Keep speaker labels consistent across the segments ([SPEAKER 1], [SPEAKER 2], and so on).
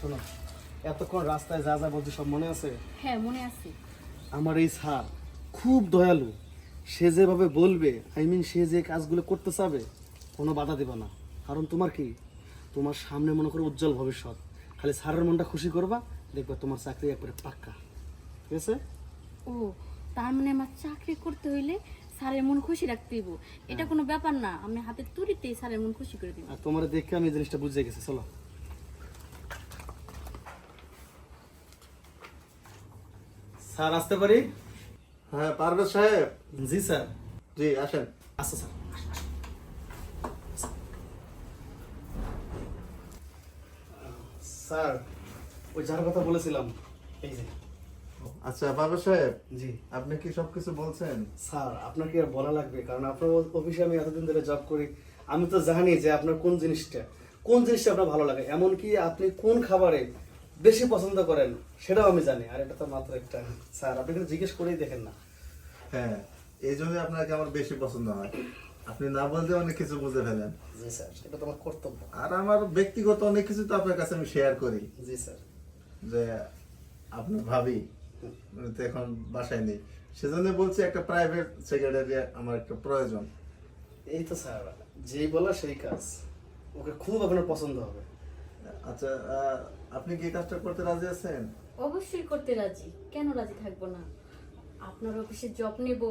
[SPEAKER 1] শোনো এতক্ষণ রাস্তায় যা যা বলছি সব মনে আছে?
[SPEAKER 2] হ্যাঁ মনে আছে।
[SPEAKER 1] আমার এই স্যার খুব দয়ালু। সে যেভাবে বলবে আই মিন সে যে কাজগুলো করতে চাবে কোনো বাধা দেবে না। কারণ তোমার কি? তোমার সামনে মনে করো উজ্জ্বল ভবিষ্যৎ। খালি স্যারের মনটা খুশি করবা দেখবে তোমার চাকরি একবারে পাক্কা। ঠিক আছে?
[SPEAKER 2] ও তার মানে আমার চাকরি করতে হইলে স্যারের মন খুশি রাখতে হইব। এটা কোনো ব্যাপার না আমি হাতে তুলিতেই স্যারের মন খুশি করে দিব।
[SPEAKER 1] আর তোমার দেখে আমি এই জিনিসটা বুঝে গেছি চলো। স্যার আসতে পারি?
[SPEAKER 3] হ্যাঁ পারভেজ সাহেব।
[SPEAKER 1] জি স্যার।
[SPEAKER 3] জি আসেন।
[SPEAKER 1] আচ্ছা স্যার। স্যার। ওই যার কথা বলেছিলাম এই যে।
[SPEAKER 3] আচ্ছা পারভেজ সাহেব?
[SPEAKER 1] জি।
[SPEAKER 3] আপনি কি সবকিছু বলছেন?
[SPEAKER 1] স্যার আপনাকে আর বলা লাগবে কারণ আপনার অফিসে আমি এতদিন ধরে জব করি। আমি তো জানি যে আপনার কোন জিনিসটা কোন জিনিসটা আপনার ভালো লাগে? এমনকি আপনি কোন খাবারে বেশি পছন্দ করেন সেটাও আমি জানি আর এটা তো মাত্র একটা স্যার আপনি কিন্তু জিজ্ঞেস করেই দেখেন না।
[SPEAKER 3] হ্যাঁ এই জন্য আপনাকে আমার বেশি পছন্দ হয়। আপনি না বলতে অনেক কিছু বুঝে ফেলেন।
[SPEAKER 1] জি স্যার এটা তো আমার কর্তব্য।
[SPEAKER 3] আর আমার ব্যক্তিগত অনেক কিছু তো আপনার কাছে আমি শেয়ার করি।
[SPEAKER 1] জি স্যার।
[SPEAKER 3] যে আপনার ভাবি তো এখন বাসায় নেই সেজন্য বলছি একটা প্রাইভেট সেক্রেটারি আমার একটা প্রয়োজন।
[SPEAKER 1] এই তো স্যার যেই বলা সেই কাজ। ওকে খুব আপনার পছন্দ হবে।
[SPEAKER 3] আচ্ছা আপনি কি কাজটা করতে রাজি আছেন?
[SPEAKER 2] অবশ্যই করতে রাজি। কেন রাজি থাকব না? আপনার অফিসে জব নেব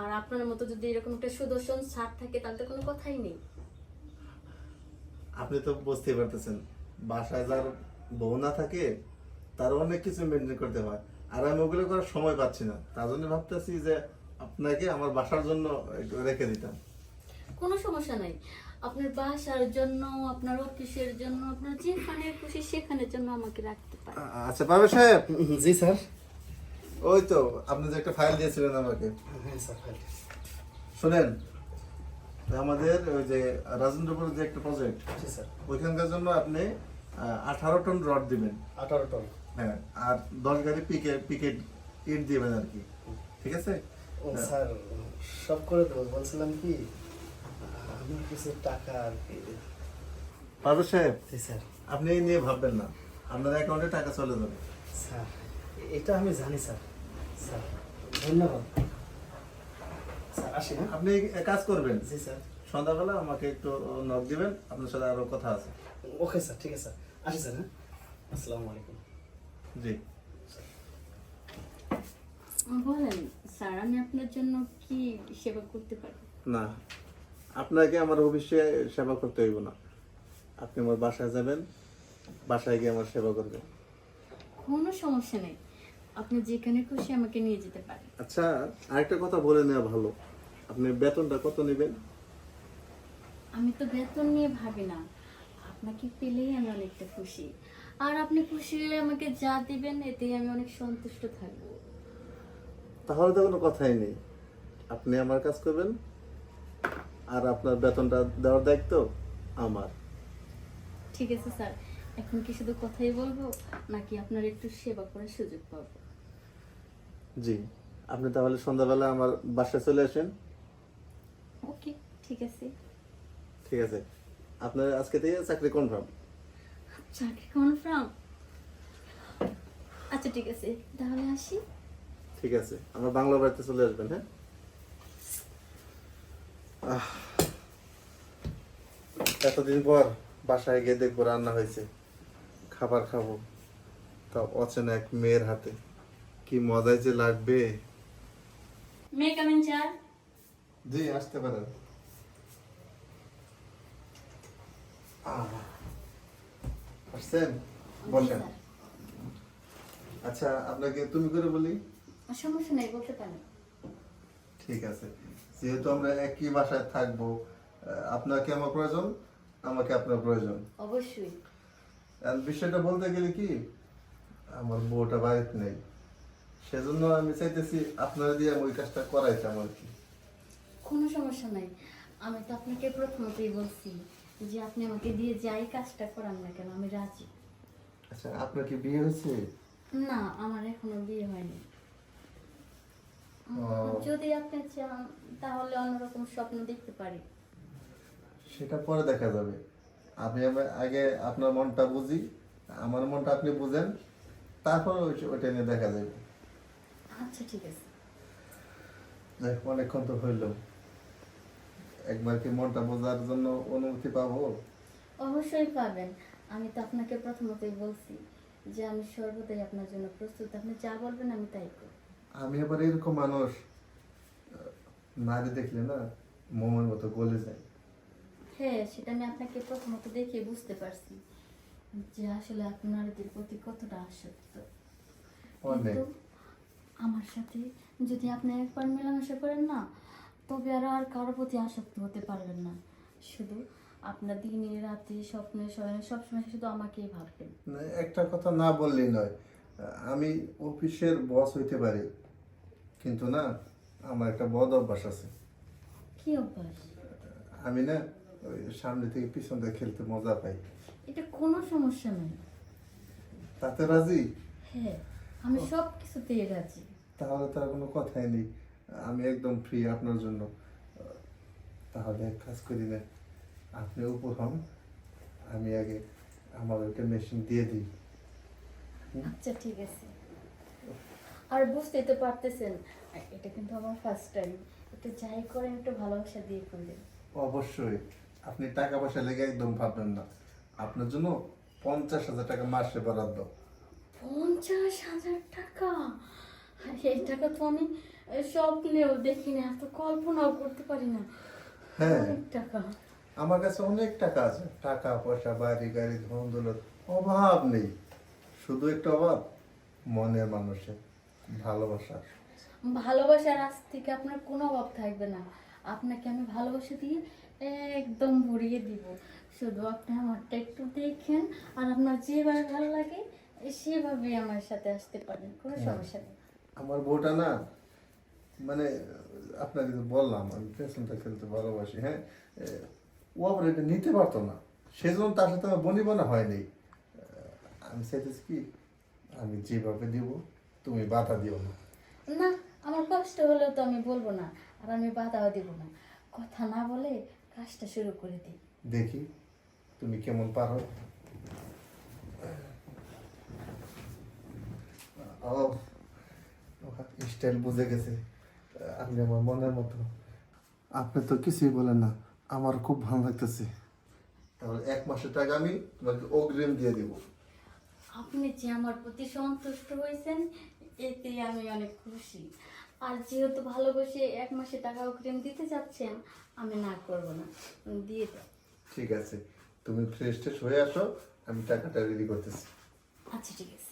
[SPEAKER 2] আর আপনার মতো যদি এরকম একটা সুদর্শন স্যার থাকে তাহলে তো কোনো কথাই নেই।
[SPEAKER 3] আপনি তো বুঝতেই পারতেছেন বাসায় যার বউ না থাকে তার অনেক কিছু মেনটেন করতে হয় আর আমি ওগুলো করার সময় পাচ্ছি না। তার জন্য ভাবতেছি যে আপনাকে আমার বাসার জন্য রেখে দিতাম।
[SPEAKER 2] কোনো সমস্যা নাই। আপনার বাসার জন্য আপনার অফিসের জন্য আপনার যেখানে খুশি সেখানের জন্য আমাকে রাখতে পারেন।
[SPEAKER 3] আচ্ছা পাবে সাহেব?
[SPEAKER 1] জি স্যার।
[SPEAKER 3] ওই তো আপনি যে একটা ফাইল দিয়েছিলেন আমাকে।
[SPEAKER 1] হ্যাঁ স্যার
[SPEAKER 3] শোনেন আমাদের ওই যে রাজেন্দ্রপুর যে একটা প্রজেক্ট
[SPEAKER 1] জি স্যার।
[SPEAKER 3] ওইখানকার জন্য আপনি আঠারো টন রড দিবেন।
[SPEAKER 1] আঠারো টন।
[SPEAKER 3] হ্যাঁ আর দশ গাড়ি পিকে পিকেট ইট দিবেন আর কি। ঠিক আছে?
[SPEAKER 1] স্যার সব করে দেবো। বলছিলাম কি কিছু টাকা আর কি
[SPEAKER 3] পারবে সাহেব
[SPEAKER 1] স্যার।
[SPEAKER 3] আপনি এই নিয়ে ভাববেন না। আপনার অ্যাকাউন্টে টাকা চলে যাবে।
[SPEAKER 1] স্যার এটা আমি জানি স্যার। স্যার ধন্যবাদ। স্যার আসি হ্যাঁ
[SPEAKER 3] আপনি এক কাজ করবেন।
[SPEAKER 1] জি স্যার।
[SPEAKER 3] সন্ধ্যাবেলা আমাকে একটু নক দিবেন আপনার সাথে আরও কথা আছে।
[SPEAKER 1] ওকে স্যার ঠিক আছে। স্যার আসি স্যার হ্যাঁ? আসসালামু আলাইকুম।
[SPEAKER 3] জি।
[SPEAKER 2] বলেন স্যার আমি আপনার জন্য কি সেবা করতে পারি?
[SPEAKER 3] না। আপনাকে আমার অফিসে সেবা করতে হইব না। আপনি আমার বাসায় যাবেন বাসায় গিয়ে আমার সেবা করবেন।
[SPEAKER 2] কোনো সমস্যা নেই। আপনি যেখানে খুশি আমাকে নিয়ে যেতে পারেন।
[SPEAKER 3] আচ্ছা আরেকটা কথা বলে নেওয়া ভালো। আপনি বেতনটা কত নেবেন?
[SPEAKER 2] আমি তো বেতন নিয়ে ভাবি না। আপনাকে পেলেই আমি অনেকটা খুশি। আর আপনি খুশি হয়ে আমাকে যা দিবেন এতেই আমি অনেক সন্তুষ্ট থাকব।
[SPEAKER 3] তাহলে তো কোনো কথাই নেই। আপনি আমার কাজ করবেন আর আপনার বেতনটা দেওয়ার দায়িত্ব আমার।
[SPEAKER 2] ঠিক আছে স্যার এখন কি শুধু কথাই বলব নাকি আপনার একটু সেবা করার সুযোগ পাবো?
[SPEAKER 3] জি আপনি তাহলে সন্ধ্যাবেলা আমার বাসায় চলে আসেন।
[SPEAKER 2] ওকে ঠিক আছে।
[SPEAKER 3] ঠিক আছে আপনার আজকে থেকে চাকরি কনফার্ম
[SPEAKER 2] চাকরি কনফার্ম আচ্ছা ঠিক আছে তাহলে আসি।
[SPEAKER 3] ঠিক আছে আমার বাংলা বাড়িতে চলে আসবেন হ্যাঁ? এতদিন পর বাসায় গিয়ে দেখব রান্না হয়েছে। খাবার খাব। তা অচেনা এক মেয়ের হাতে। কি মজাই যে লাগবে।
[SPEAKER 2] মে কামিন
[SPEAKER 3] জি আসতে পারেন। আসছেন? বসেন। আচ্ছা আপনাকে তুমি করে বলি?
[SPEAKER 2] সমস্যা নেই বলতে পারেন।
[SPEAKER 3] ঠিক আছে। যেহেতু আমরা একই বাসায় থাকব আপনাকে আমার প্রয়োজন? আমাকে আপনার প্রয়োজন।
[SPEAKER 2] অবশ্যই।
[SPEAKER 3] বিষয়টা বলতে গেলে কি আমার বউটা বাড়িতে নেই। সেজন্য আমি চাইতেছি আপনারা দিয়ে আমি ওই কাজটা করাইতাম আর কি।
[SPEAKER 2] কোনো সমস্যা নাই। আমি তো আপনাকে প্রথমতেই বলছি যে আপনি আমাকে দিয়ে যাই কাজটা করান না কেন আমি রাজি।
[SPEAKER 3] আচ্ছা আপনার কি বিয়ে হয়েছে?
[SPEAKER 2] না আমার এখনও বিয়ে হয়নি। যদি আপনি চান তাহলে অন্যরকম স্বপ্ন দেখতে পারি।
[SPEAKER 3] সেটা পরে দেখা যাবে। আমি আগে আপনার মনটা বুঝি আমার মনটা আপনি বুঝেন তারপর ওইটা নিয়ে দেখা যাবে।
[SPEAKER 2] আচ্ছা ঠিক আছে।
[SPEAKER 3] যাক, অনেকক্ষণ তো হইল। একবার কি মনটা বোঝার জন্য অনুমতি পাবো?
[SPEAKER 2] অবশ্যই পাবেন। আমি তো আপনাকে প্রথমতই বলছি যে আমি সর্বদাই আপনার জন্য প্রস্তুত। আপনি যা বলবেন আমি তাই করব।
[SPEAKER 3] আমি আবার এরকম মানুষ নারী দেখলে না মোমের মতো গলে যায়।
[SPEAKER 2] হ্যাঁ সেটা আমি আপনাকে প্রথমত দেখে বুঝতে পারছি যে আসলে আপনাদের প্রতি কতটা আসক্ত।
[SPEAKER 3] অনেক।
[SPEAKER 2] কিন্তু আমার সাথে যদি আপনি একবার মেলামেশা করেন না তবে আর আর কারোর প্রতি আসক্ত হতে পারবেন না। শুধু আপনার দিনে রাতে স্বপ্নে সবসময় শুধু আমাকেই ভাববেন।
[SPEAKER 3] না, একটা কথা না বললেই নয় আমি অফিসের বস হইতে পারি কিন্তু না আমার একটা বদ অভ্যাস আছে।
[SPEAKER 2] কি অভ্যাস?
[SPEAKER 3] আমি না ওই সামনে থেকে পিছন থেকে খেলতে মজা পাই।
[SPEAKER 2] এটা কোনো সমস্যা নেই।
[SPEAKER 3] তাতে রাজি?
[SPEAKER 2] হ্যাঁ আমি সব কিছুতেই রাজি।
[SPEAKER 3] তাহলে তার কোনো কথাই নেই। আমি একদম ফ্রি আপনার জন্য। তাহলে এক কাজ করি না আপনি উপর হন আমি আগে আমার ওইটা মেশিন দিয়ে দিই।
[SPEAKER 2] আচ্ছা ঠিক আছে। আর বুঝতেই তো পারতেছেন এটা কিন্তু আমার ফার্স্ট টাইম একটু যাই করেন একটু ভালোবাসা দিয়ে করবেন।
[SPEAKER 3] অবশ্যই। আপনি টাকা পয়সা লেগে একদম ভাববেন না। আপনার জন্য পঞ্চাশ হাজার টাকা মাসে বরাদ্দ।
[SPEAKER 2] পঞ্চাশ হাজার টাকা? এই টাকা তো আমি স্বপ্নেও দেখি না এত কল্পনাও করতে পারি না।
[SPEAKER 3] হ্যাঁ।
[SPEAKER 2] টাকা।
[SPEAKER 3] আমার কাছে অনেক টাকা আছে। টাকা পয়সা বাড়ি গাড়ি ধন দৌলত অভাব নেই। শুধু একটা অভাব মনের মানুষের ভালোবাসা।
[SPEAKER 2] ভালোবাসার আজ থেকে আপনার কোনো অভাব থাকবে না। আপনাকে আমি ভালোবাসা দিয়ে একদম ভরিয়ে দিব। শুধু আপনি আমারটা একটু দেখেন আর আপনার যেভাবে ভালো লাগে সেভাবে আমার সাথে আসতে পারেন কোনো সমস্যা নেই।
[SPEAKER 3] আমার বউটা না মানে আপনাকে তো বললাম আমি পেছনটা খেলতে ভালোবাসি হ্যাঁ ও আবার এটা নিতে পারতো না। সেজন্য তার সাথে আমার বনিবনা হয়নি। আমি চাইতেছি কি আমি যেভাবে দিব তুমি বাধা দিও না।
[SPEAKER 2] না আমার কষ্ট হলেও তো আমি বলব না আর আমি বাধাও দিব না। কথা না বলে কাজটা শুরু করে দিই।
[SPEAKER 3] দেখি তুমি কেমন পারো। স্টাইল বুঝে গেছে। আপনি আমার মনের মতো। আপনি তো কিছুই বলেন না আমার খুব ভালো লাগতেছে। তাহলে এক মাসের টাকা আমি তোমাকে অগ্রিম দিয়ে দিব।
[SPEAKER 2] আপনি যে আমার প্রতি সন্তুষ্ট হয়েছেন এতে আমি অনেক খুশি। আর যেহেতু ভালোবেসে এক মাসে টাকা অগ্রিম দিতে চাচ্ছেন আমি না করব না। দিয়ে দাও
[SPEAKER 3] ঠিক আছে। তুমি ফ্রেশ ট্রেশ হয়ে আসো আমি টাকাটা রেডি করতেছি।
[SPEAKER 2] আচ্ছা ঠিক আছে।